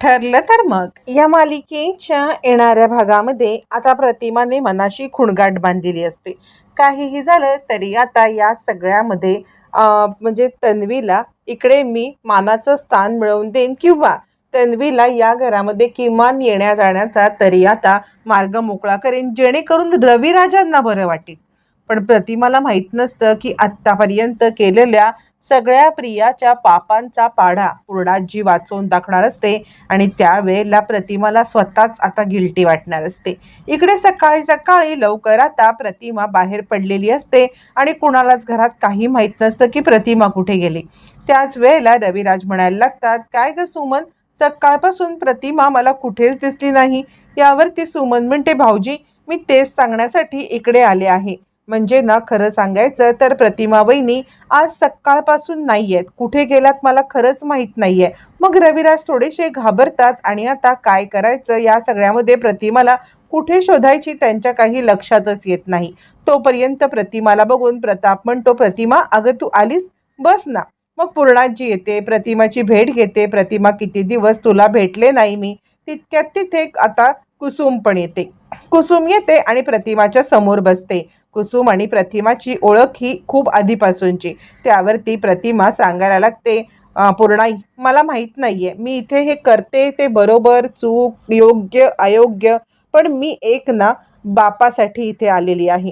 ठरलं तर मग. या मालिकेच्या येणाऱ्या भागामध्ये आता प्रतिमाने मनाशी खुणगाठ बांधलेली असते. काहीही झालं तरी आता या सगळ्यामध्ये म्हणजे तन्वीला इकडे मी मानाचं स्थान मिळवून देईन किंवा तन्वीला या घरामध्ये किमान येण्या जाण्याचा तरी आता मार्ग मोकळा करेन जेणेकरून रविराजांना बरं वाटेल. पण प्रतिमाला माहीत नसतं की आत्तापर्यंत केलेल्या सगळ्या प्रियाच्या पापांचा पाढा पूर्णाजी वाचवून दाखणार असते आणि त्यावेळेला प्रतिमाला स्वतःच आता गिल्टी वाटणार असते. इकडे सकाळी सकाळी लवकर आता प्रतिमा बाहेर पडलेली असते आणि कुणालाच घरात काही माहीत नसतं की प्रतिमा कुठे गेली. त्याच वेळेला रविराज म्हणायला लागतात काय ग सुमन? सकाळपासून प्रतिमा मला कुठेच दिसली नाही. यावरती सुमन म्हणते भाऊजी मी तेच सांगण्यासाठी इकडे आले आहे. म्हणजे ना खरं सांगायचं तर प्रतिमा वहिनी आज सकाळपासून नाही आहेत कुठे गेलात मला खरंच माहीत नाही आहे मग रविराज थोडेसे घाबरतात आणि आता काय करायचं या सगळ्यामध्ये प्रतिमाला कुठे शोधायची त्यांच्या काही लक्षातच येत नाही. तोपर्यंत प्रतिमाला बघून प्रताप म्हणतो प्रतिमा अगं तू आलीस? बस ना. मग पूर्णाजी येते प्रतिमाची भेट घेते प्रतिमा किती दिवस तुला भेटले नाही मी? तितक्यात तिथे आता कुसुम पण येते. कुसुम येते आणि प्रतिमाच्या समोर बसते. कुसुम आणि प्रतिमाची ओळख ही खूप आधीपासूनची. त्यावरती प्रतिमा सांगायला लागते पूर्णाई मला माहीत नाही आहे मी इथे हे करते ते बरोबर चूक योग्य अयोग्य पण मी एक ना बापासाठी इथे आलेली आहे.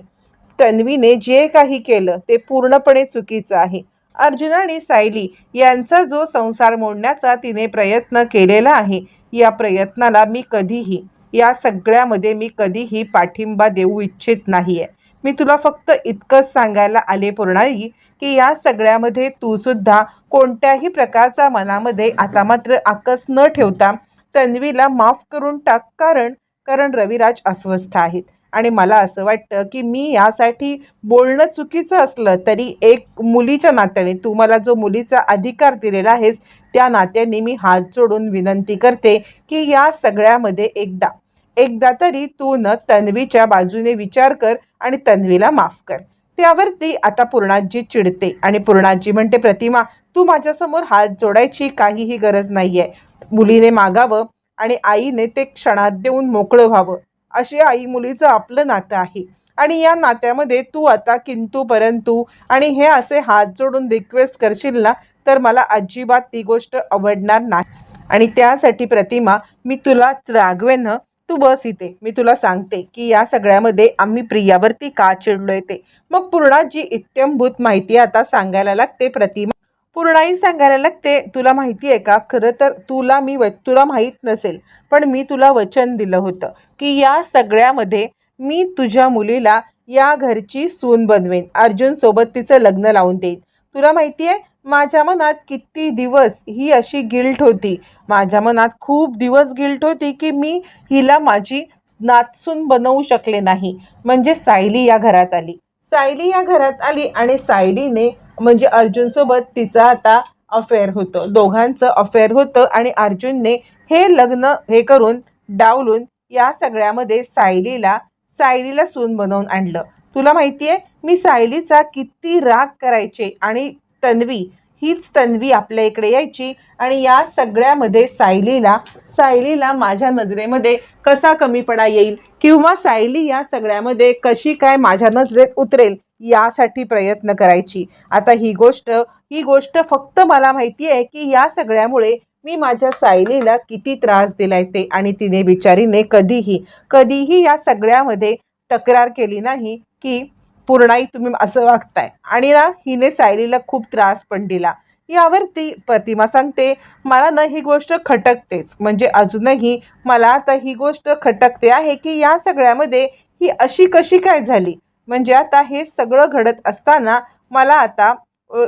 तन्वीने जे काही केलं ते पूर्णपणे चुकीचं आहे. अर्जुन आणि सायली यांचा जो संसार मोडण्याचा तिने प्रयत्न केलेला आहे या प्रयत्नाला मी कधीही या सगळ्यामध्ये मी कधीही पाठिंबा देऊ इच्छित नाही आहे मी तुला फक्त इतकंच सांगायला आले पूर्णाई की या सगळ्यामध्ये तू सुद्धा कोणत्याही प्रकारचा मनामध्ये आता मात्र आकस न ठेवता तन्वीला माफ करून टाक. कारण कारण रविराज अस्वस्थ आहेत. आणि मला असं वाटतं की मी यासाठी बोलणं चुकीचं असलं तरी एक मुलीच्या नात्याने तू मला जो मुलीचा अधिकार दिलेला आहेस त्या नात्याने मी हात जोडून विनंती करते की या सगळ्यामध्ये एकदा एकदा तरी तू न तन्वीच्या बाजूने विचार कर आणि तन्वीला माफ कर. त्यावरती आता पूर्णाजी चिडते आणि पूर्णाजी म्हणते प्रतिमा तू माझ्यासमोर हात जोडायची काहीही गरज नाही आहे मुलीने मागावं आणि आईने ते क्षणात देऊन मोकळं व्हावं. असे आई मुलीचं आपलं नातं आहे. आणि या नात्यामध्ये तू आता किंतू परंतु आणि हे असे हात जोडून रिक्वेस्ट करशील ना तर मला अजिबात ती गोष्ट आवडणार नाही. आणि त्यासाठी प्रतिमा मी तुला रागवेन तू बस इथे. मी तुला सांगते की या सगळ्यामध्ये आम्ही प्रियावरती का चिडलोय ते. मग पूर्णाची इत्यंभूत माहिती आता सांगायला लागते प्रतिमा. पूर्णाई सांगायला लागते तुला माहिती आहे का? खरं तर तुला मी व तुला माहीत नसेल पण मी तुला वचन दिलं होतं की या सगळ्यामध्ये मी तुझ्या मुलीला या घरची सून बनवेन. अर्जुनसोबत तिचं लग्न लावून देईन. तुला माहिती आहे माझ्या मनात किती दिवस ही अशी गिल्ट होती. माझ्या मनात खूप दिवस गिल्ट होती की मी हिला माझी नातसून बनवू शकले नाही. म्हणजे सायली या घरात आली. सायली या घरात आली आणि सायलीने म्हणजे अर्जुनसोबत तिचा आता अफेअर होतं. दोघांचं अफेअर होतं आणि अर्जुनने हे लग्न हे करून डावलून या सगळ्यामध्ये सायलीला सायलीला सून बनवून आणलं. तुला माहिती आहे मी सायलीचा किती राग करायचे आणि तन्वी हीच तन्वी आपल्या इकडे यायची. आणि या सगळ्यामध्ये सायलीला सायलीला माझ्या नजरेमध्ये कसा कमीपणा येईल किंवा सायली या सगळ्यामध्ये कशी काय माझ्या नजरेत उतरेल यासाठी प्रयत्न करायची. आता ही गोष्ट ही गोष्ट फक्त मला माहिती आहे की या सगळ्यामुळे मी माझ्या सायलीला किती त्रास दिलाय ते आणि तिने बिचारीने कधीही कधीही या सगळ्यामध्ये तक्रार केली नाही की पूर्णाई तुम्ही असं वागताय. आणि ना हिने सायलीला खूप त्रास पण दिला. यावरती प्रतिमा सांगते मला ना ही गोष्ट खटकतेच. म्हणजे अजूनही मला आता ही गोष्ट खटकते आहे की या सगळ्यामध्ये ही अशी कशी काय झाली? म्हणजे आता हे सगळं घडत असताना मला आता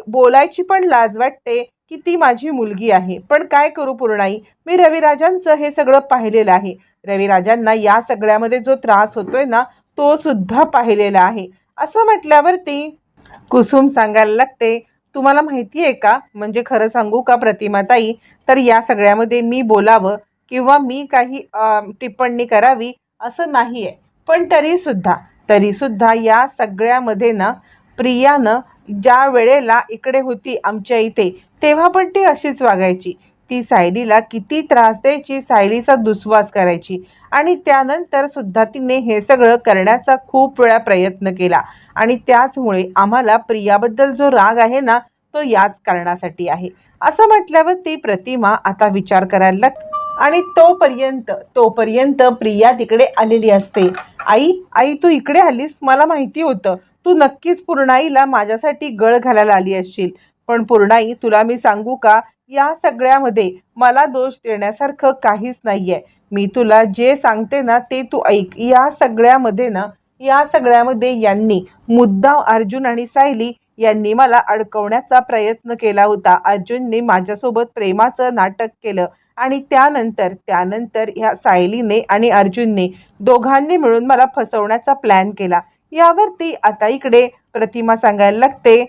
बोलायची पण लाज वाटते की ती माझी मुलगी आहे. पण काय करू पूर्णाई? मी रविराजांचं हे सगळं पाहिलेलं आहे. रविराजांना या सगळ्यामध्ये जो त्रास होतोय ना तो सुद्धा पाहिलेला आहे. असं म्हटल्यावरती कुसुम सांगायला लागते तुम्हाला माहिती आहे का? म्हणजे खरं सांगू का प्रतिमाताई? तर या सगळ्यामध्ये मी बोलावं किंवा मी काही टिप्पणी करावी असं नाही आहे पण तरीसुद्धा तरीसुद्धा या सगळ्यामध्ये ना प्रियानं ज्या वेळेला इकडे होती आमच्या इथे तेव्हा पण ती अशीच वागायची. ती सायलीला किती त्रास द्यायची सायलीचा दुस्वास करायची आणि त्यानंतर सुद्धा तिने हे सगळं करण्याचा खूप वेळा प्रयत्न केला. आणि त्याचमुळे आम्हाला प्रियाबद्दल जो राग आहे ना तो याच कारणासाठी आहे. असं म्हटल्यावर ती प्रतिमा आता विचार करायला लागते आणि तोपर्यंत तोपर्यंत प्रिया तिकडे आलेली असते. आई आई तू इकडे आलीस? मला माहिती होतं. तू नक्कीच पूर्णाईला माझ्यासाठी गळ घालायला आली असशील. पण पूर्णाई तुला मी सांगू का? या सगळ्यामध्ये मला दोष देण्यासारखं काहीच नाही आहे मी तुला जे सांगते ना ते तू ऐक. या सगळ्यामध्ये ना या सगळ्यामध्ये यांनी मुद्दाम अर्जुन आणि सायली यांनी मला अडकवण्याचा प्रयत्न केला होता. अर्जुनने माझ्यासोबत प्रेमाचं नाटक केलं आणि त्यानंतर त्यानंतर ह्या सायलीने आणि अर्जुनने दोघांनी मिळून मला फसवण्याचा प्लॅन केला. यावरती आता इकडे प्रतिमा सांगायला लागते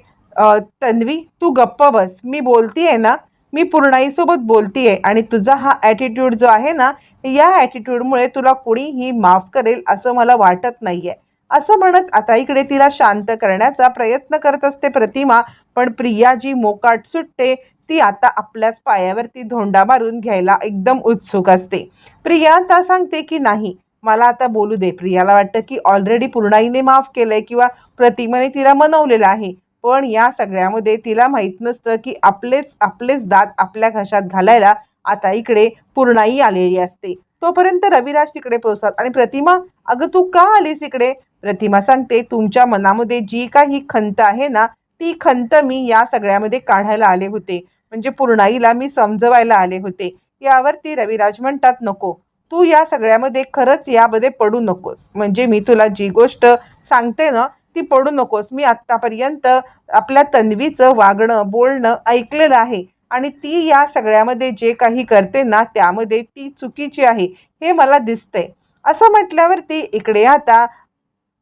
तन्वी तू गप्प बस. मी बोलतीये ना मी पूर्णाईसोबत बोलतीये आणि तुझा हा ॲटिट्यूड जो आहे ना या ॲटिट्यूडमुळे तुला कोणीही माफ करेल असं मला वाटत नाहीये. असं म्हणत आता इकडे तिला शांत करण्याचा प्रयत्न करत असते प्रतिमा पण प्रिया जी मोकाट सुटते. ती आता आपल्याच पायावरती धोंडा मारून घ्यायला एकदम उत्सुक असते. प्रिया आता सांगते की नाही मला आता बोलू दे. प्रियाला वाटतं की ऑलरेडी पूर्णाईने माफ केलंय किंवा प्रतिमेने तिला मनवलेलं आहे. पण या सगळ्यामध्ये तिला माहीत नसतं की आपलेच आपलेच दात आपल्या घशात घालायला आता इकडे पूर्णाई आलेली असते. तोपर्यंत रविराज तिकडे पोहोचतात आणि प्रतिमा अगं तू का आलीस इकडे? प्रतिमा सांगते तुमच्या मनामध्ये जी काही खंत आहे ना ती खंत मी या सगळ्यामध्ये काढायला आले होते. म्हणजे पूर्णाईला मी समजवायला आले होते. यावरती रविराज म्हणतात नको. तू या सगळ्यामध्ये खरंच यामध्ये पडू नकोस. म्हणजे मी तुला जी गोष्ट सांगते ना ती पडू नकोस. मी आत्तापर्यंत आपल्या तन्वीचं वागणं बोलणं ऐकलेलं आहे आणि ती या सगळ्यामध्ये जे काही करते ना त्यामध्ये ती चुकीची आहे. हे मला दिसतंय. असं म्हटल्यावरती इकडे आता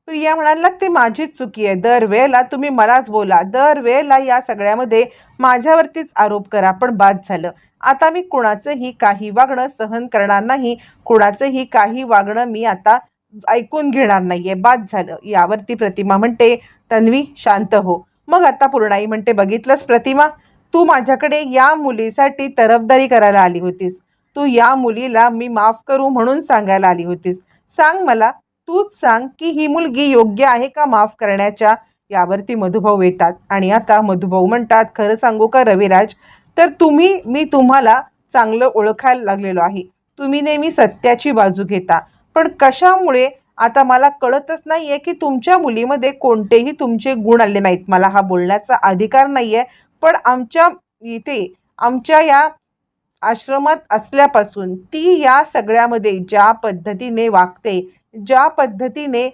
प्रिया म्हणायला लागते माझीच चुकी आहे. दरवेळेला तुम्ही मलाच बोला. दरवेळेला या सगळ्यामध्ये माझ्यावरतीच आरोप करा. पण बाद झालं. आता मी कुणाचंही काही वागणं सहन करणार नाही. कुणाचंही काही वागणं मी आता ऐकून घेणार नाहीये. बाद झालं. यावरती प्रतिमा म्हणते तन्वी शांत हो. मग आता पूर्णाई म्हणते बघितलंस प्रतिमा? तू माझ्याकडे या मुलीसाठी तरफदारी करायला आली होतीस. तू या मुलीला मी माफ करू म्हणून सांगायला आली होतीस. सांग मला तूच सांग की ही मुलगी योग्य आहे का माफ करण्याच्या? यावरती मधुभाऊ येतात. आणि आता मधुभाऊ म्हणतात खरं सांगू का रविराज? तर तुम्ही मी तुम्हाला चांगलं ओळखायला लागलेलो आहे. तुम्ही नेहमी सत्याची बाजू घेता. पण कशामुळे? आता मला कळतच नाही आहे की तुमच्या मुलीमध्ये कोणतेही तुमचे गुण आले नाहीत. मला हा बोलण्याचा अधिकार नाही आहे पण आमच्या इथे आमच्या या आश्रमात असल्यापासून ती या सगळ्यामध्ये ज्या पद्धतीने वागते ज्या पद्धतीने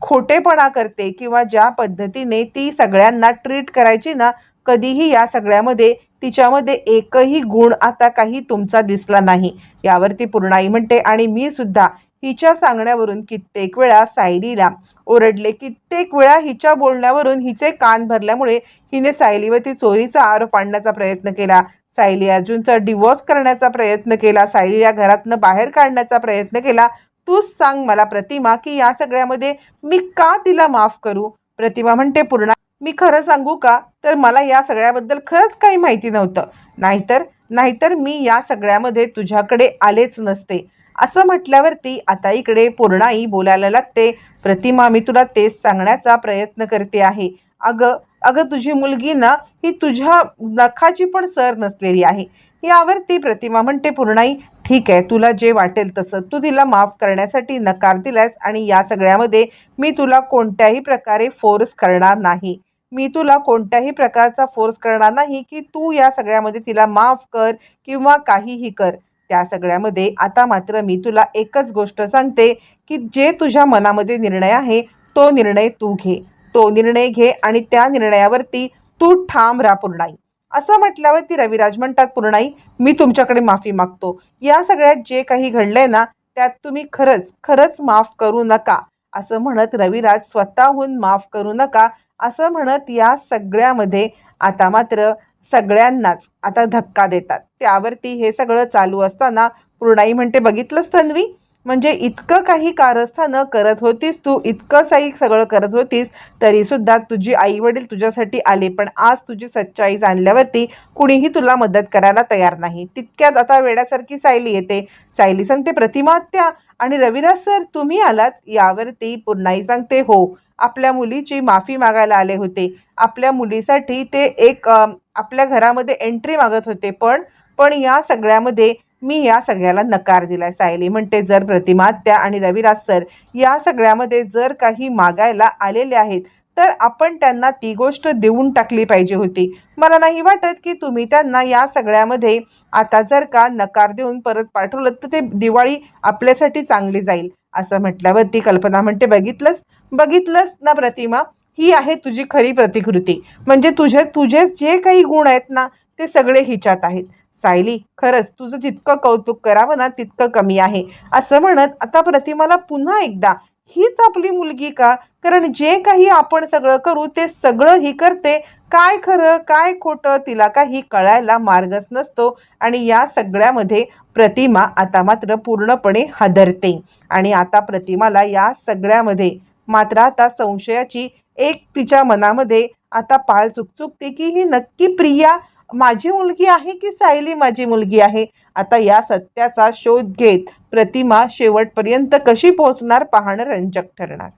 खोटेपणा करते किंवा ज्या पद्धतीने ती सगळ्यांना ट्रीट करायची ना कधीही या सगळ्यामध्ये तिच्यामध्ये एकही गुण आता काही तुमचा दिसला नाही. यावरती पूर्णाई म्हणते आणि मी सुद्धा हिच्या सांगण्यावरून कित्येक वेळा सायलीला ओरडले. कित्येक वेळा हिच्या बोलण्यावरून हिचे कान भरल्यामुळे हिने सायलीवरती चोरीचा आरोप आणण्याचा प्रयत्न केला. सायली अर्जुनचा डिवोर्स करण्याचा प्रयत्न केला. सायलीला घरातनं बाहेर काढण्याचा प्रयत्न केला. तूच सांग मला प्रतिमा की या सगळ्यामध्ये मी का तिला माफ करू? प्रतिमा म्हणते पूर्णा मी खरं सांगू का? तर मला या सगळ्याबद्दल खरंच काही माहिती नव्हतं. नाहीतर नाहीतर मी या सगळ्यामध्ये तुझ्याकडे आलेच नसते. असं म्हटल्यावरती आता इकडे पूर्णाई बोलायला लागते. प्रतिमा मी तुला तेच सांगण्याचा प्रयत्न करते आहे. अगं अगं तुझी मुलगी ना ही तुझ्या नखाची पण सर नसलेली आहे. यावरती प्रतिमा म्हणते पूर्णाई ठीक आहे तुला जे वाटेल तसं. तू तिला माफ करण्यासाठी नकार दिलास आणि या सगळ्यामध्ये मी तुला कोणत्याही प्रकारे फोर्स करणार नाही. मी तुला कोणत्याही प्रकारचा फोर्स करणार नाही की तू या सगळ्यामध्ये तिला माफ कर किंवा काहीही कर. त्या सगळ्यामध्ये आता मात्र मी तुला एकच गोष्ट सांगते की जे तुझ्या मनामध्ये निर्णय आहे तो निर्णय तू घे. तो निर्णय घे आणि त्या निर्णयावरती तू ठाम राहा पूर्णाई. असं म्हटल्यावर ती रविराज म्हणतात पूर्णाई मी तुमच्याकडे माफी मागतो. या सगळ्यात जे काही घडलंय ना त्यात तुम्ही खरंच खरंच माफ करू नका. असं म्हणत रविराज स्वतःहून माफ करू नका असं म्हणत या सगळ्यामध्ये आता मात्र सगळ्यांनाच आता धक्का देतात. त्यावरती हे सगळं चालू असताना पूर्णाई म्हणते बघितलंस तन्वी? म्हणजे इतकं काही कारस्थानं करत होतीस तू इतकं साई सगळं करत होतीस तरीसुद्धा तुझी आई वडील तुझ्यासाठी आले पण आज तुझी सच्चाई जाणल्यावरती कुणीही तुला मदत करायला तयार नाही. तितक्यात आता वेड्यासारखी सायली येते. सायली सांगते प्रतिमा त्या आणि रविदास सर तुम्ही आलात? यावरती पुन्हाही सांगते हो. आपल्या मुलीची माफी मागायला आले होते. आपल्या मुलीसाठी ते एक आपल्या घरामध्ये एंट्री मागत होते पण पण या सगळ्यामध्ये मी या सगळ्याला नकार दिलाय सायली. म्हणते जर प्रतिमात्या आणि रविराज सर या सगळ्यामध्ये जर काही मागायला आलेले आहेत तर आपण त्यांना ती गोष्ट देऊन टाकली पाहिजे होती. मला नाही वाटत की तुम्ही त्यांना या सगळ्यामध्ये आता जर का नकार देऊन परत पाठवलं तर ते दिवाळी आपल्यासाठी चांगली जाईल असं म्हटल्यावरती कल्पना म्हणते बघितलंस? बघितलंस ना प्रतिमा? ही आहे तुझी खरी प्रतिकृती. म्हणजे तुझे तुझे जे काही गुण आहेत ना ते सगळे हिच्यात आहेत. सायली खरंच तुझं जितकं कौतुक करावं ना तितकं कमी आहे. असं म्हणत आता प्रतिमाला पुन्हा एकदा हीच आपली मुलगी का? कारण जे काही आपण सगळं करू ते सगळं ही करते. काय खरं काय खोटं तिला काही कळायला मार्गच नसतो. आणि या सगळ्यामध्ये प्रतिमा आता मात्र पूर्णपणे हादरते. आणि आता प्रतिमाला या सगळ्यामध्ये मात्र आता संशयाची एक तिच्या मनामध्ये आता पाल चुकचुकते की ही नक्की प्रिया माझी मुलगी आहे की सायली माझी मुलगी आहे? आता या सत्याचा शोध घेत प्रतिमा शेवटपर्यंत कशी पोहोचणार पाहणं रंजक ठरणार.